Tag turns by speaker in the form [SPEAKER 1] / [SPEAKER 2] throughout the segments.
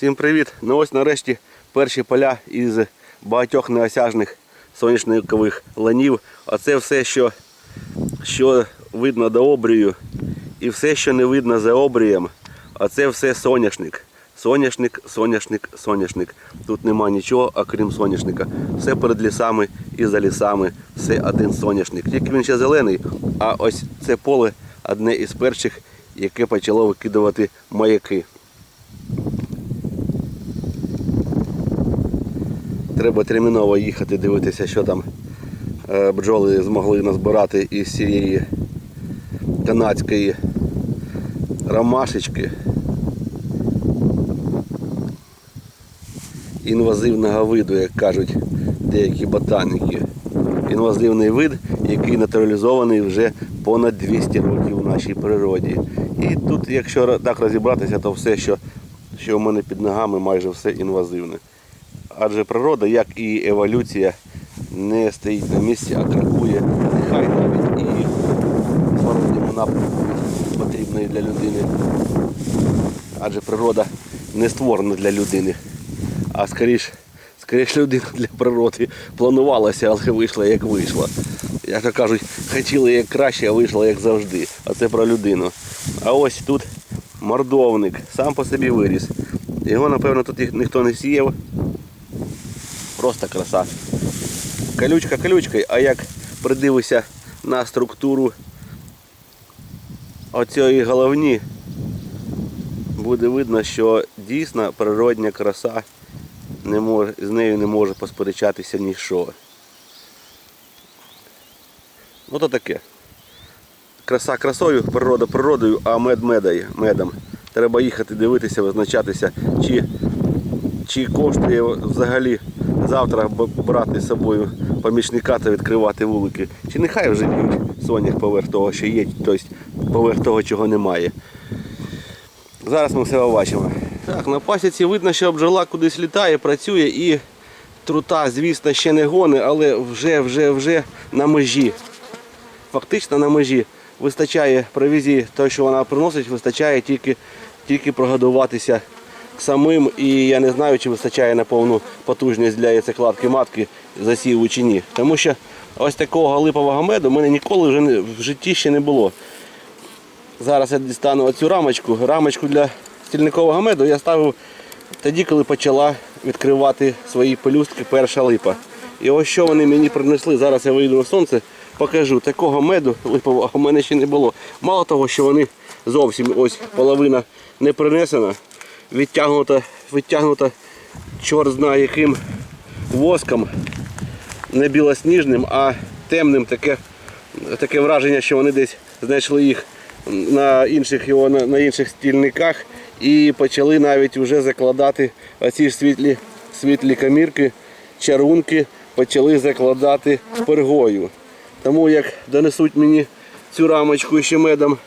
[SPEAKER 1] Всім привіт! Ну ось нарешті перші поля із багатьох неосяжних соняшникових ланів. А це все, що, що видно до обрію, і все, що не видно за обрієм, а це все соняшник. Соняшник, соняшник, соняшник. Тут нема нічого, окрім соняшника. Все перед лісами і за лісами, все один соняшник. Тільки він ще зелений, а ось це поле одне із перших, яке почало викидувати маяки. Треба терміново їхати дивитися, що там е, бджоли змогли назбирати із цієї канадської ромашечки. Інвазивного виду, як кажуть деякі ботаніки. Інвазивний вид, який натуралізований вже понад 200 років у нашій природі. І тут, якщо так розібратися, то все, що, що у мене під ногами, майже все інвазивне. Адже природа, як і еволюція, не стоїть на місці, а крокує нехай навіть і в зворотньому напрямку потрібної для людини. Адже природа не створена для людини, а скоріш, скоріш людина для природи планувалася, але вийшла як вийшла. Як кажуть, хотіли як краще, а вийшло як завжди. А це про людину. А ось тут мордовник, сам по собі виріс. Його, напевно, тут ніхто не сіяв. Просто краса. Колючка колючкою, а як придивишся на структуру оцієї головні, буде видно, що дійсно природня краса не може, з нею не може посперечатися ніщо. Ну то таке. Краса красою, природа природою, а мед медає, медом. Треба їхати дивитися, визначатися, чи чи коштує взагалі завтра брати з собою помічника та відкривати вулики. Чи нехай вже б'ють сонях поверх того, що є, тобто поверх того, чого немає. Зараз ми все побачимо. Так, на пасіці видно, що бджола кудись літає, працює і трута, звісно, ще не гони, але вже, вже, вже на межі. Фактично на межі. Вистачає провізії, того, що вона приносить, вистачає тільки, тільки прогодуватися самим. І я не знаю, чи вистачає на повну потужність для яйцекладки матки засіву чи ні. Тому що ось такого липового меду в мене ніколи вже не, в житті ще не було. Зараз я дістану оцю рамочку. Рамочку для стільникового меду я ставив тоді, коли почала відкривати свої пелюстки перша липа. І ось що вони мені принесли. Зараз я вийду на сонце, покажу. Такого меду липового в мене ще не було. Мало того, що вони зовсім ось половина не принесена, відтягнута, відтягнута чорт знає яким воском, не білосніжним, а темним. Таке, таке враження, що вони десь знайшли їх на інших його на, інших стільниках і почали навіть вже закладати оці ж світлі, світлі камірки, чарунки почали закладати пергою. Тому як донесуть мені цю рамочку ще медом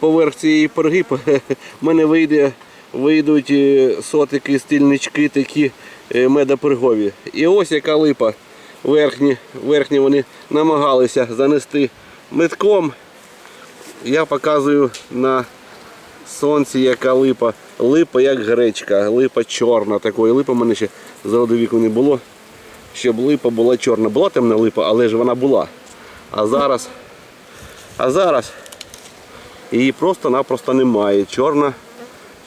[SPEAKER 1] поверх цієї перги, в мене вийде, вийдуть е, сотики, стільнички такі е, медопергові. І ось яка липа. Верхні, верхні вони намагалися занести метком. Я показую на сонці, яка липа. Липа як гречка, липа чорна. Такої липи в мене ще з роду віку не було. Щоб липа була чорна. Була темна липа, але ж вона була. А зараз, а зараз її просто-напросто немає. Чорна,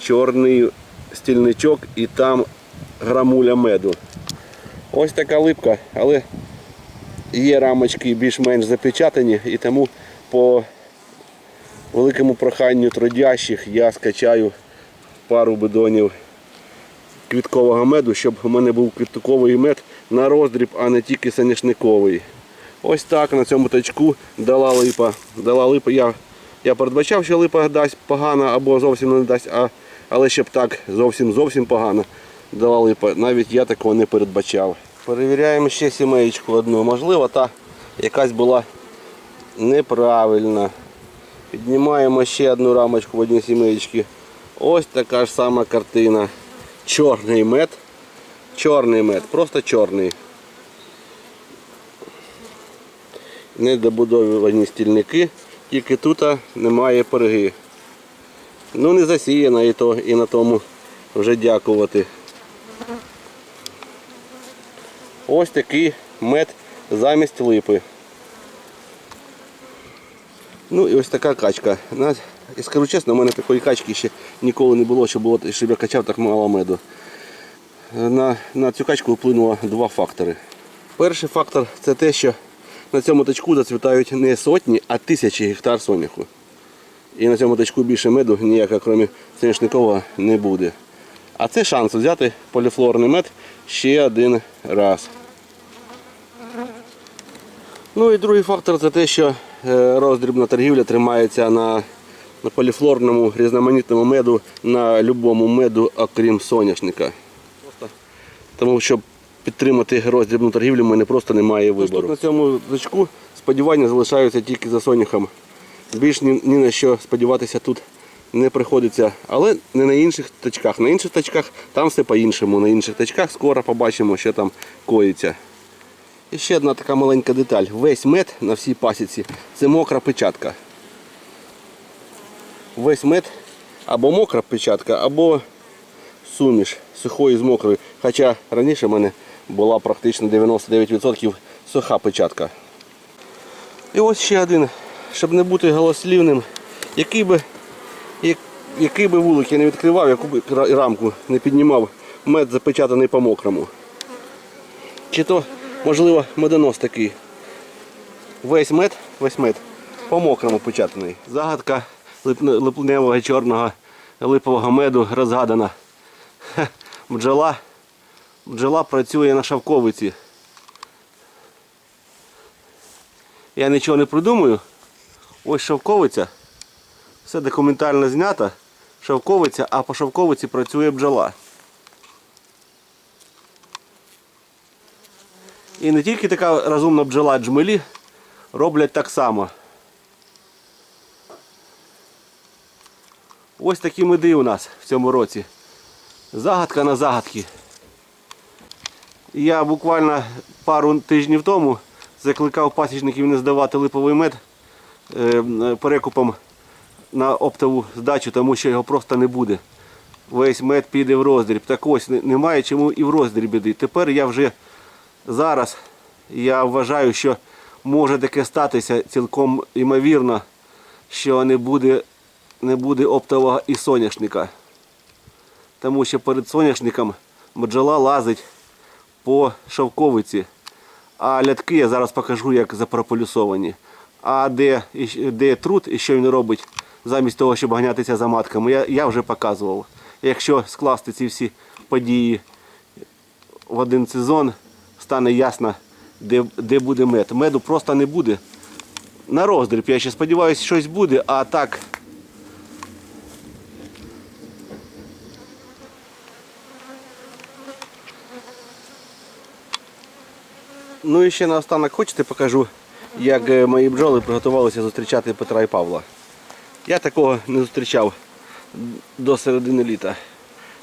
[SPEAKER 1] чорний стільничок і там грамуля меду. Ось така липка, але є рамочки більш-менш запечатані і тому по великому проханню трудящих я скачаю пару бидонів квіткового меду, щоб у мене був квітковий мед на роздріб, а не тільки соняшниковий. Ось так на цьому точку дала липа. Дала липа. Я, я передбачав, що липа дасть погано або зовсім не дасть, а, але щоб так зовсім зовсім погано дала липа. Навіть я такого не передбачав. Перевіряємо ще сімеєчку одну. Можливо, та якась була неправильна. Піднімаємо ще одну рамочку в одній сімеєчці. Ось така ж сама картина. Чорний мед. Чорний мед, просто чорний. Недобудовані стільники, тільки тут немає перги. Ну не засіяно і, то, і на тому вже дякувати. Ось такий мед замість липи. Ну і ось така качка. І скажу чесно, у мене такої качки ще ніколи не було, щоб, було, щоб я качав так мало меду. На, на цю качку вплинуло два фактори. Перший фактор це те, що на цьому точку зацвітають не сотні, а тисячі гектар соняху. І на цьому точку більше меду ніякого, крім соняшникового, не буде. А це шанс взяти поліфлорний мед ще один раз. Ну і другий фактор це те, що е, роздрібна торгівля тримається на, на поліфлорному різноманітному меду, на будь-якому меду, окрім соняшника. Тому щоб підтримати роздрібну торгівлю, в мене просто немає вибору. Тут на цьому точку сподівання залишаються тільки за соняхом. Більш ні, ні на що сподіватися тут не приходиться, але не на інших точках. На інших точках там все по-іншому. На інших точках скоро побачимо, що там коїться. І ще одна така маленька деталь. Весь мед на всій пасіці це мокра печатка. Весь мед або мокра печатка, або суміш сухої з мокрою. Хоча раніше в мене була практично 99% суха печатка. І ось ще один, щоб не бути голослівним, який би, як- який би вулик я не відкривав, яку би рамку не піднімав, мед запечатаний по мокрому. Чи то, можливо, медонос такий. Весь мед, весь мед по мокрому печатаний. Загадка липневого чорного липового меду розгадана. Хе, Бджола, бджола працює на шовковиці. Я нічого не придумую. Ось шовковиця. Все документально знято. Шовковиця, а по шовковиці працює бджола. І не тільки така розумна бджола джмелі роблять так само. Ось такі меди у нас в цьому році. Загадка на загадки. Я буквально пару тижнів тому закликав пасічників не здавати липовий мед перекупом на оптову здачу, тому що його просто не буде. Весь мед піде в роздріб. Так ось немає чому і в роздріб іди. Тепер я вже зараз я вважаю, що може таке статися цілком імовірно, що не буде, не буде оптового і соняшника. Тому що перед соняшником бджола лазить по шовковиці, а лятки я зараз покажу, як запрополюсовані. А де, де труд і що він робить замість того, щоб ганятися за матками, я, я вже показував. Якщо скласти ці всі події в один сезон, стане ясно, де, де буде мед. Меду просто не буде. На роздріб, я ще сподіваюся, щось буде, а так. Ну і ще наостанок хочете покажу, як е, мої бджоли приготувалися зустрічати Петра і Павла. Я такого не зустрічав до середини літа.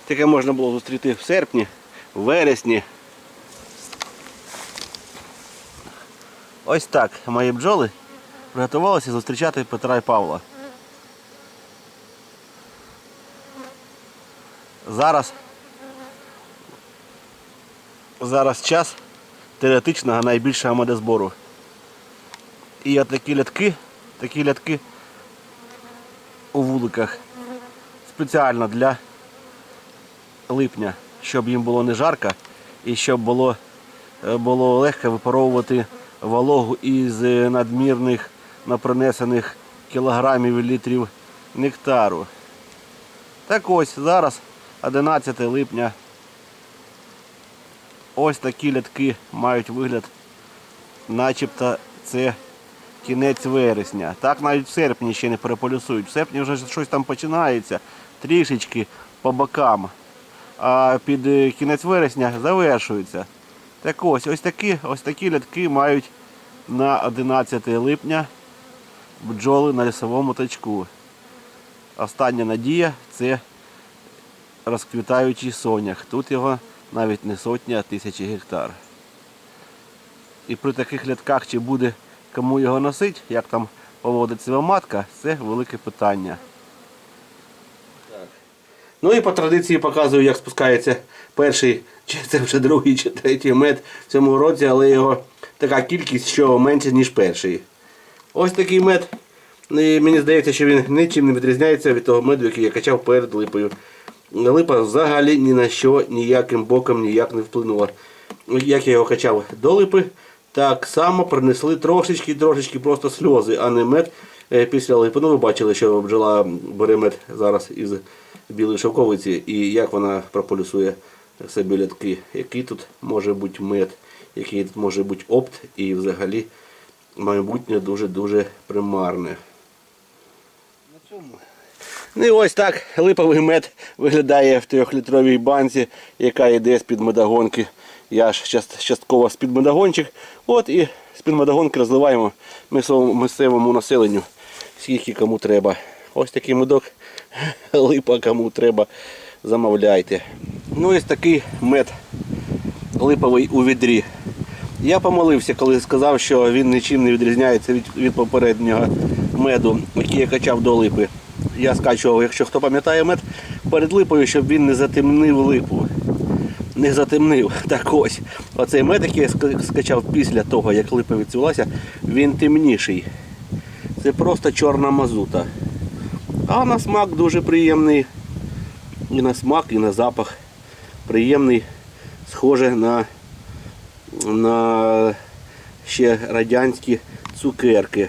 [SPEAKER 1] Таке можна було зустріти в серпні, в вересні. Ось так мої бджоли приготувалися зустрічати Петра і Павла. Зараз зараз час теоретичного найбільшого медозбору. І от такі лятки, такі лятки у вуликах спеціально для липня, щоб їм було не жарко і щоб було, е, було легко випаровувати вологу із е, надмірних напронесених кілограмів і літрів нектару. Так ось зараз 11 липня. Ось такі лятки мають вигляд, начебто це кінець вересня. Так навіть в серпні ще не переполюсують. В серпні вже щось там починається, трішечки по бокам. А під е, кінець вересня завершується. Так ось, ось такі, ось такі лятки мають на 11 липня бджоли на лісовому точку. Остання надія це розквітаючий сонях. Тут його навіть не сотні, а тисячі гектар. І при таких лятках чи буде кому його носить, як там поводить себе матка, це велике питання. Ну і по традиції показую, як спускається перший, чи це вже другий, чи третій мед в цьому році, але його така кількість, що менше, ніж перший. Ось такий мед. І мені здається, що він нічим не відрізняється від того меду, який я качав перед липою. Липа взагалі ні на що ніяким боком ніяк не вплинула. Як я його качав до липи, так само принесли трошечки-трошечки просто сльози, а не мед е, після липи. Ну ви бачили, що бджола бере мед зараз із білої шовковиці і як вона прополюсує собі лятки. Який тут може бути мед, який тут може бути опт і взагалі майбутнє дуже-дуже примарне. Ну і ось так липовий мед виглядає в трьохлітровій банці, яка йде з-під медогонки. Я ж частково з-під медогончик. От і з-під медогонки розливаємо місцевому, населенню, скільки кому треба. Ось такий медок, липа кому треба, замовляйте. Ну ось такий мед липовий у відрі. Я помолився, коли сказав, що він нічим не відрізняється від, від попереднього меду, який я качав до липи. Я скачував, якщо хто пам'ятає мед, перед липою, щоб він не затемнив липу. Не затемнив. Так ось. Оцей мед, який я скачав після того, як липа відцвілася, він темніший. Це просто чорна мазута. А на смак дуже приємний. І на смак, і на запах. Приємний, схоже на на ще радянські цукерки.